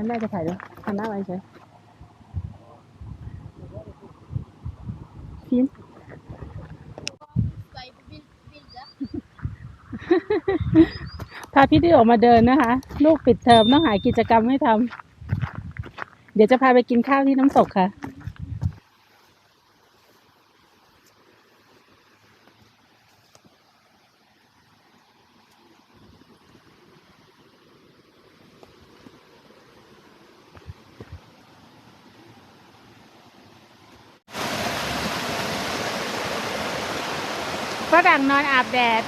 ให้แม่จะถ่ายด้วยหันหน้าไว้เฉยฟิน Ska ju på bild, bilder. พาพี่ดื้อออกมาเดินนะคะ ลูกปิดเทอมต้องหากิจกรรมให้ทำ เดี๋ยวจะพาไปกินข้าวที่น้ำตกค่ะ รั่งนอนอาบแดด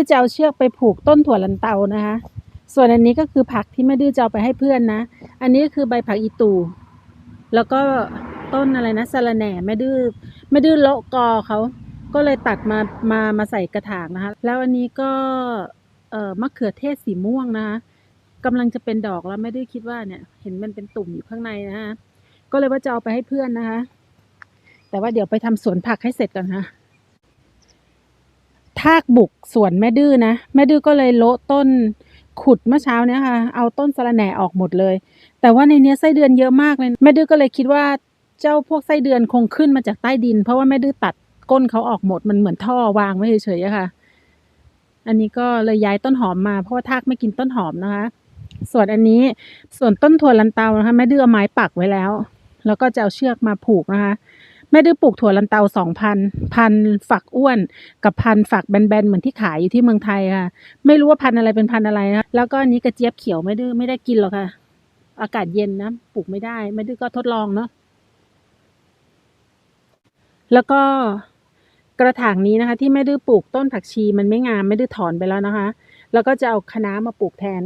อจะเอาเชือกไปผูกต้นถั่วลันเตานะคะ ส่วนอันนี้ก็คือผักที่แม่ดื้อจะเอาไปให้เพื่อนนะ อันนี้คือใบผักอีตูแล้วก็ต้นอะไรนะสะระแหน่แม่ดื้อแม่ดื้อโลาะกอเขาก็เลยตัดมามามาใส่กระถางนะคะ แล้วอันนี้ก็เอ่อมะเขือเทศสีม่วงนะคะกำลังจะเป็นดอกแล้วแม่ดื้อคิดว่าเนี่ย เห็นมันเป็นตุ่มอยู่ข้างในนะคะก็เลยว่าจะเอาไปให้เพื่อนนะคะ แต่ว่าเดี๋ยวไปทำสวนผักให้เสร็จก่อนค่ะ ทากบุกสวนแม่ดื้อนะแม่ดื้อก็เลยโละต้นขุดเมื่อเช้าเนี้ยค่ะ เอาต้นสะระแหน่ออกหมดเลย แต่ว่าในเนี้ยไส้เดือนเยอะมากเลย แม่ดื้อก็เลยคิดว่าเจ้าพวกไส้เดือนคงขึ้นมาจากใต้ดิน เพราะว่าแม่ดื้อตัดก้นเขาออกหมดมันเหมือนท่อวางไว้เฉยๆค่ะ อันนี้ก็เลยย้ายต้นหอมมาเพราะว่าทากไม่กินต้นหอมนะคะ ส่วนอันนี้ส่วนต้นถั่วลันเตานะคะแม่ดื้อเอาไม้ปักไว้แล้ว แล้วก็จะเอาเชือกมาผูกนะคะ แม่ดื้อปลูกถั่วลันเตาสองพันพันฝักอ้วน กับพันฝักแบนๆเหมือนที่ขายอยู่ที่เมืองไทยค่ะ ไม่รู้ว่าพันอะไรเป็นพันอะไรนะแล้วก็นี้กระเจี๊ยบเขียวไม่ดื้อไม่ได้กินหรอกค่ะ อากาศเย็นนะปลูกไม่ได้ไม่ดื้อก็ทดลองเนาะแล้วก็กระถางนี้นะคะ ที่แม่ดื้อปลูกต้นผักชีมันไม่งามไม่ดื้อถอนไปแล้วนะคะ แล้วก็จะเอาคะน้ามาปลูกแทน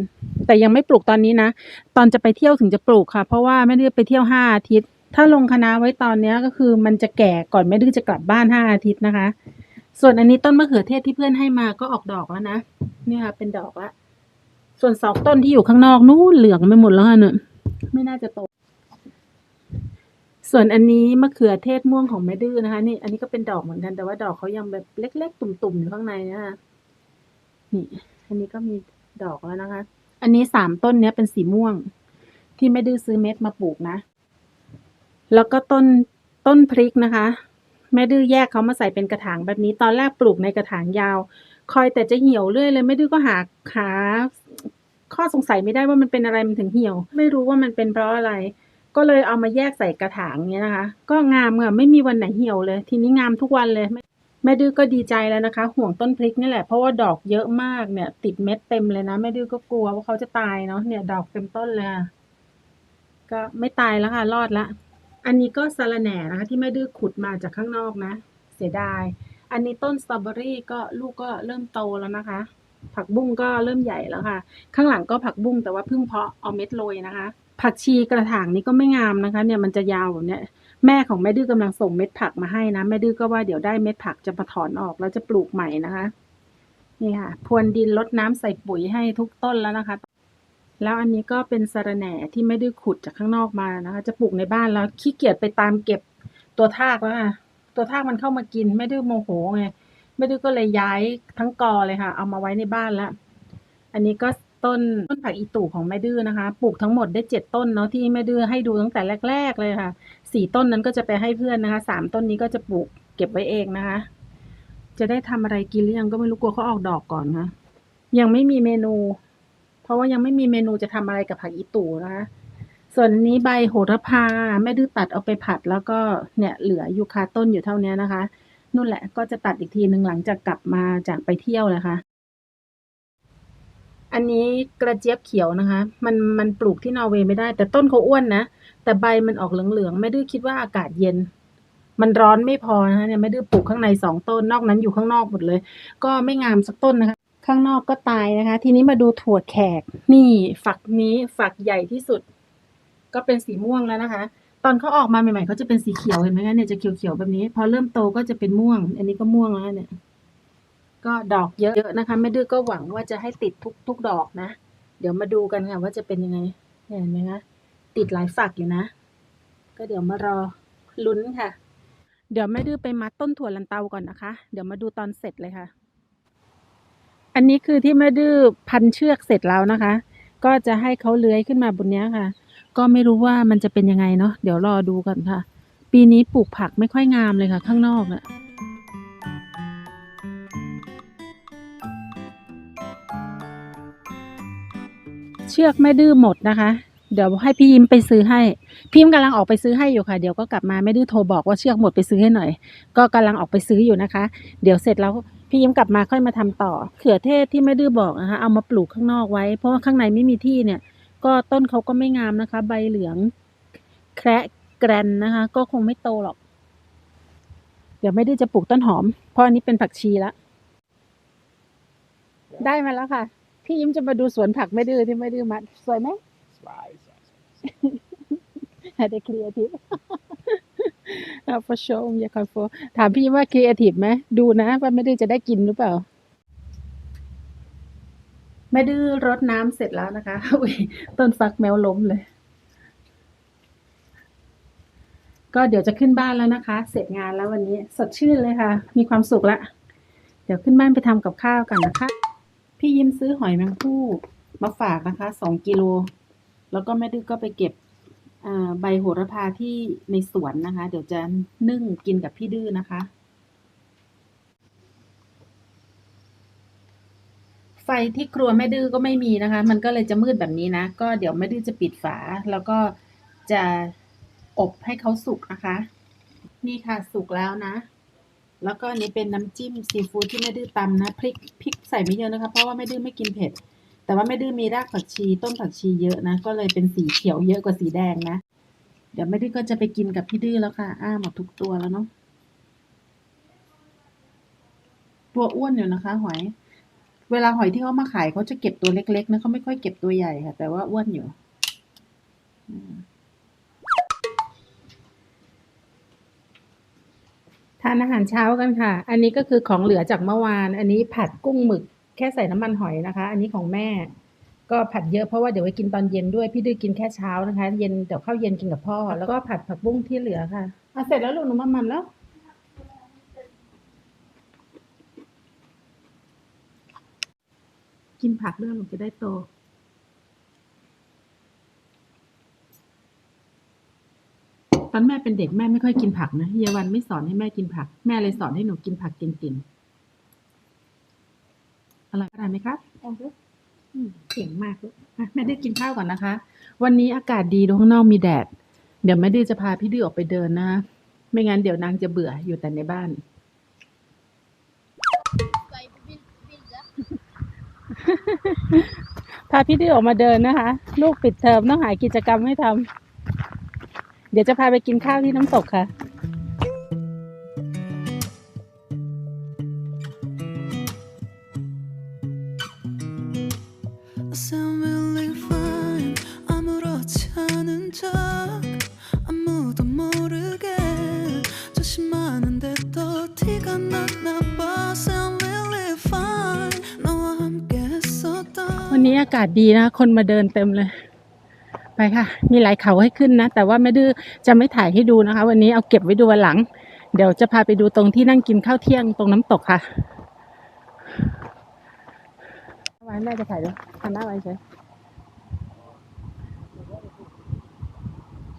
แต่ยังไม่ปลูกตอนนี้นะ ตอนจะไปเที่ยวถึงจะปลูกค่ะ เพราะว่าแม่ดื้อไปเที่ยวห้าอาทิตย์ ถ้าลงคณะไว้ตอนเนี้ยก็คือมันจะแก่ก่อนแม่ดื้อจะกลับบ้านห้าอาทิตย์นะคะ ส่วนอันนี้ต้นมะเขือเทศที่เพื่อนให้มาก็ออกดอกแล้วนะเนี่ยค่ะ เป็นดอกละส่วนสองต้นที่อยู่ข้างนอกนู้นเหลืองไปหมดแล้วค่ะเนี่ยไม่น่าจะโตส่วนอันนี้มะเขือเทศม่วงของแม่ดื้อนะคะ นี่อันนี้ก็เป็นดอกเหมือนกันแต่ว่าดอกเขายังแบบเล็ก ๆ ตุ่มๆอยู่ข้างในนะคะนี่อันนี้ก็มีดอกแล้วนะคะ อันนี้สามต้นเนี้ยเป็นสีม่วง ที่แม่ดื้อซื้อเม็ดมาปลูกนะ แล้วก็ต้นต้นพริกนะคะ แม่ดื้อแยกเขามาใส่เป็นกระถางแบบนี้ ตอนแรกปลูกในกระถางยาว คอยแต่จะเหี่ยวเรื่อยเลยแม่ดื้อก็หาหาข้อสงสัยไม่ได้ว่ามันเป็นอะไรมันถึงเหี่ยว ไม่รู้ว่ามันเป็นเพราะอะไร ก็เลยเอามาแยกใส่กระถางเนี้ยนะคะ ก็งามค่ะไม่มีวันไหนเหี่ยวเลย ทีนี้งามทุกวันเลยแม่ดื้อก็ดีใจแล้วนะคะ ห่วงต้นพริกนี่แหละเพราะว่าดอกเยอะมากเนี่ย ติดเม็ดเต็มเลยนะแม่ดื้อก็กลัวว่าเขาจะตายเนาะเนี่ย ดอกเต็มต้นเลยก็ไม่ตายแล้วค่ะรอดละ อันนี้ก็สะระแหน่นะคะที่แม่ดื้อขุดมาจากข้างนอกนะ เสียดาย อันนี้ต้นสตรอเบอรี่ก็ลูกก็เริ่มโตแล้วนะคะ ผักบุ้งก็เริ่มใหญ่แล้วค่ะ ข้างหลังก็ผักบุ้งแต่ว่าเพิ่งเพาะเอาเม็ดโรยนะคะ ผักชีกระถางนี้ก็ไม่งามนะคะ เนี่ยมันจะยาวแบบเนี้ยแม่ของแม่ดื้อกำลังส่งเม็ดผักมาให้นะแม่ดื้อก็ว่าเดี๋ยวได้เม็ดผักจะมาถอนออกแล้วจะปลูกใหม่นะคะ นี่ค่ะพรวนดินรดน้ำใส่ปุ๋ยให้ทุกต้นแล้วนะคะ แล้วอันนี้ก็เป็นสะระแหน่ที่ไม่ได้ขุดจากข้างนอกมานะคะ จะปลูกในบ้านแล้วขี้เกียจไปตามเก็บตัวทากแล้วค่ะตัวทากมันเข้ามากิน ไม่ดื้อโมโหไงไม่ดื้อก็เลยย้ายทั้งกอเลยค่ะ เอามาไว้ในบ้านแล้วอันนี้ก็ต้นต้นผักอีตู่ของแม่ดื้อนะคะ ปลูกทั้งหมดได้เจ็ดต้นเนาะที่แม่ดื้อให้ดูตั้งแต่แรก ๆ เลยค่ะสี่ต้นนั้นก็จะไปให้เพื่อนนะคะสามต้นนี้ก็จะปลูกเก็บไว้เองนะคะ จะได้ทำอะไรกินหรือยังก็ไม่รู้กลัวเขาออกดอกก่อนค่ะยังไม่มีเมนู เพราะว่ายังไม่มีเมนูจะทำอะไรกับผักอีตู่นะคะ ส่วนนี้ใบโหระพาแม่ดื้อตัดเอาไปผัดแล้วก็เนี่ยเหลืออยู่คาต้นอยู่เท่านี้นะคะนู่นแหละก็จะตัดอีกทีหนึ่งหลังจากกลับมาจากไปเที่ยวนะคะ อันนี้กระเจี๊ยบเขียวนะคะ มันมันปลูกที่นอร์เวย์ไม่ได้ แต่ต้นเขาอ้วนนะ แต่ใบมันออกเหลืองๆแม่ดื้อคิดว่าอากาศเย็น มันร้อนไม่พอนะคะเนี่ยแม่ดื้อปลูกข้างในสองต้นนอกนั้นอยู่ข้างนอกหมดเลย ก็ไม่งามสักต้นนะคะ ข้างนอกก็ตายนะคะ ทีนี้มาดูถั่วแขก นี่ฝักนี้ฝักใหญ่ที่สุด ก็เป็นสีม่วงแล้วนะคะ ตอนเขาออกมาใหม่ๆเขาจะเป็นสีเขียวเห็นไหมคะเนี่ยจะเขียวๆแบบนี้ พอเริ่มโตก็จะเป็นม่วง อันนี้ก็ม่วงแล้วเนี่ย ก็ดอกเยอะๆนะคะแม่ดื้อก็หวังว่าจะให้ติดทุกทุกดอกนะ เดี๋ยวมาดูกันค่ะว่าจะเป็นยังไง เห็นไหมคะติดหลายฝักอยู่นะ ก็เดี๋ยวมารอลุ้นค่ะ เดี๋ยวแม่ดื้อไปมัดต้นถั่วลันเตาก่อนนะคะ เดี๋ยวมาดูตอนเสร็จเลยค่ะ อันนี้คือที่แม่ดื้อพันเชือกเสร็จแล้วนะคะ ก็จะให้เขาเลื้อยขึ้นมาบนนี้ค่ะ ก็ไม่รู้ว่ามันจะเป็นยังไงเนาะเดี๋ยวรอดูกันค่ะ ปีนี้ปลูกผักไม่ค่อยงามเลยค่ะ ข้างนอกน่ะเชือกแม่ดื้อหมดนะคะ เดี๋ยวให้พี่ยิ้มไปซื้อให้ พี่ยิ้มกำลังออกไปซื้อให้อยู่ค่ะ เดี๋ยวก็กลับมาแม่ดื้อโทรบอกว่าเชือกหมดไปซื้อให้หน่อย ก็กำลังออกไปซื้ออยู่นะคะ เดี๋ยวเสร็จแล้ว พี่ยิ้มกลับมาค่อยมาทำต่อเขือเทศที่แม่ดื้อบอกนะคะเอามาปลูกข้างนอกไว้ เพราะว่าข้างในไม่มีที่เนี่ย ก็ต้นเขาก็ไม่งามนะคะ ใบเหลือง แคระแกรนนะคะ ก็คงไม่โตหรอก เดี๋ยวแม่ดื้อจะปลูกต้นหอม เพราะอันนี้เป็นผักชีละได้มาแล้วค่ะ พี่ยิ้มจะมาดูสวนผักแม่ดื้อที่แม่ดื้อมัด สวยไหม Zwei, zwei, zwei. ให้ได้ครี เอทีฟอาฟอโชมอย่าคอยโฟถามพี่ว่าครีเอทีฟไหมดูนะ ว่าแม่ดื้อจะได้กินหรือเปล่าแม่ดื้อรดน้ำเสร็จแล้วนะคะอุ้ยต้นฟักแมวล้มเลย ก็เดี๋ยวจะขึ้นบ้านแล้วนะคะ เสร็จงานแล้ววันนี้สดชื่นเลยค่ะ มีความสุขละ เดี๋ยวขึ้นบ้านไปทำกับข้าวกันนะคะ พี่ยิ้มซื้อหอยแมงภู่มาฝากนะคะสองกิโล แล้วก็แม่ดื้อก็ไปเก็บ ใบโหระพาที่ในสวนนะคะ เดี๋ยวจะนึ่งกินกับพี่ดื้อนะคะ ไฟที่ครัวแม่ดื้อก็ไม่มีนะคะ มันก็เลยจะมืดแบบนี้นะ ก็เดี๋ยวแม่ดื้อจะปิดฝา แล้วก็จะอบให้เขาสุกนะคะ นี่ค่ะสุกแล้วนะ แล้วก็อันนี้เป็นน้ำจิ้มซีฟู้ดที่แม่ดื้อตำนะพริกพริกใส่ไม่เยอะนะคะ เพราะว่าแม่ดื้อไม่กินเผ็ด แต่ว่าแม่ดื้อมีรากผักชีต้นผักชีเยอะนะ ก็เลยเป็นสีเขียวเยอะกว่าสีแดงนะ เดี๋ยวแม่ดื้อก็จะไปกินกับพี่ดื้อแล้วค่ะ อ้าหมดทุกตัวแล้วเนาะ ตัวอ้วนอยู่นะคะ หอย เวลาหอยที่เขามาขายเขาจะเก็บตัวเล็กๆนะเขาไม่ค่อยเก็บตัวใหญ่ค่ะ แต่ว่าอ้วนอยู่ทานอาหารเช้ากันค่ะ อันนี้ก็คือของเหลือจากเมื่อวาน อันนี้ผัดกุ้งหมึก แค่ใส่น้ำมันหอยนะคะ อันนี้ของแม่ ก็ผัดเยอะเพราะว่าเดี๋ยวไว้กินตอนเย็นด้วย พี่ดื้อกินแค่เช้านะคะ เย็นเดี๋ยวข้าวเย็นกินกับพ่อ แล้วก็ผัดผักบุ้งที่เหลือค่ะอะเสร็จแล้วลูกหนูมามันแล้ว กินผักด้วยมันจะได้โตตอนแม่เป็นเด็กแม่ไม่ค่อยกินผักนะเยาวันไม่สอนให้แม่กินผัก แม่เลยสอนให้หนูกินผักเก่งๆ อร่อยอร่อยไหมครับอืมเก่งมากลูกแม่ดื้อกินข้าวก่อนนะคะ วันนี้อากาศดีดูข้างนอกมีแดด เดี๋ยวแม่ดื้อจะพาพี่ดื้อออกไปเดินนะ ไม่งั้นเดี๋ยวนางจะเบื่ออยู่แต่ในบ้านพาพี่ดื้อออกมาเดินนะคะ ลูกปิดเทอมต้องหากิจกรรมให้ทำเดี๋ยวจะพาไปกินข้าวที่น้ำตกค่ะากาศดีนะ คนมาเดินเต็มเลย ไปค่ะ มีหลายเขาให้ขึ้นนะ แต่ว่าไม่ดื้อจะไม่ถ่ายให้ดูนะคะ วันนี้เอาเก็บไว้ดูวันหลัง เดี๋ยวจะพาไปดูตรงที่นั่งกินข้าวเที่ยงตรงน้ำตกค่ะไว้แม่จะถ่ายด้วยทำหน้าไว้เฉย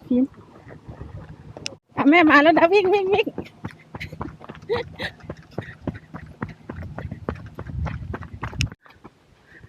พิมพ์อะแม่มาแล้วนะวิ่งวิ่งวิ่ง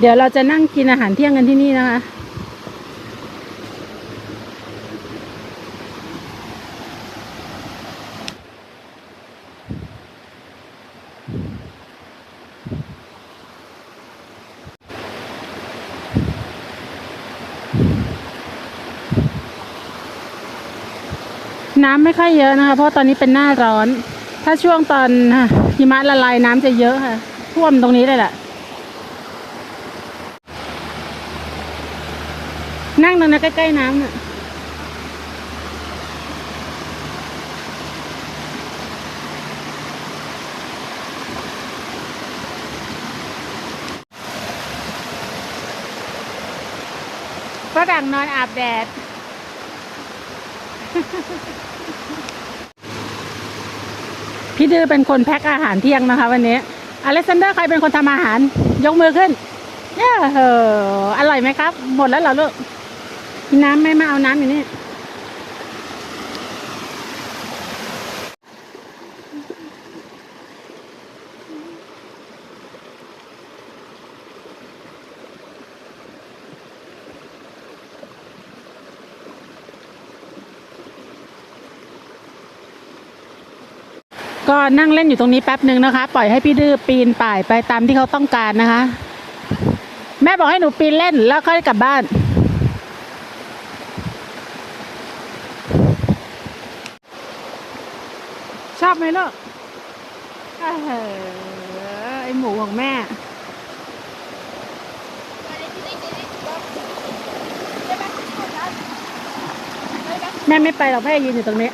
เดี๋ยวเราจะนั่งกินอาหารเที่ยงกันที่นี่นะคะ น้ำไม่ค่อยเยอะนะคะ เพราะตอนนี้เป็นหน้าร้อน ถ้าช่วงตอนหิมะละลายน้ำจะเยอะค่ะ ท่วมตรงนี้เลยแหละ นั่งตรงนั้นใกล้ ๆ น้ำน่ะฝรั่งนอนอาบแดด พี่ดื้อเป็นคนแพ็คอาหารเที่ยงนะคะวันนี้ อเล็กซานเดอร์ใครเป็นคนทำอาหาร ยกมือขึ้น เย้เหออร่อยไหมครับ หมดแล้วเหรอลูก มีน้ำไหม่มาเอาน้ำอยู่นี่ก็นั่งเล่นอยู่ตรงนี้แป๊บหนึ่งนะคะ ปล่อยให้พี่ดื้อปีนป่ายไปตามที่เขาต้องการนะคะ แม่บอกให้หนูปีนเล่นแล้วค่อยกลับบ้าน ชอบไหมลูกเออไอหมูของแม่ แม่ไม่ไปหรอกแม่ยืนอยู่ตรงนี้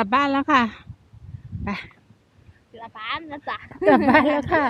ลับบ้านแล้วค่ะไปกลับบ้านนะจ๊ะกลับบ้านแล้วค่ะ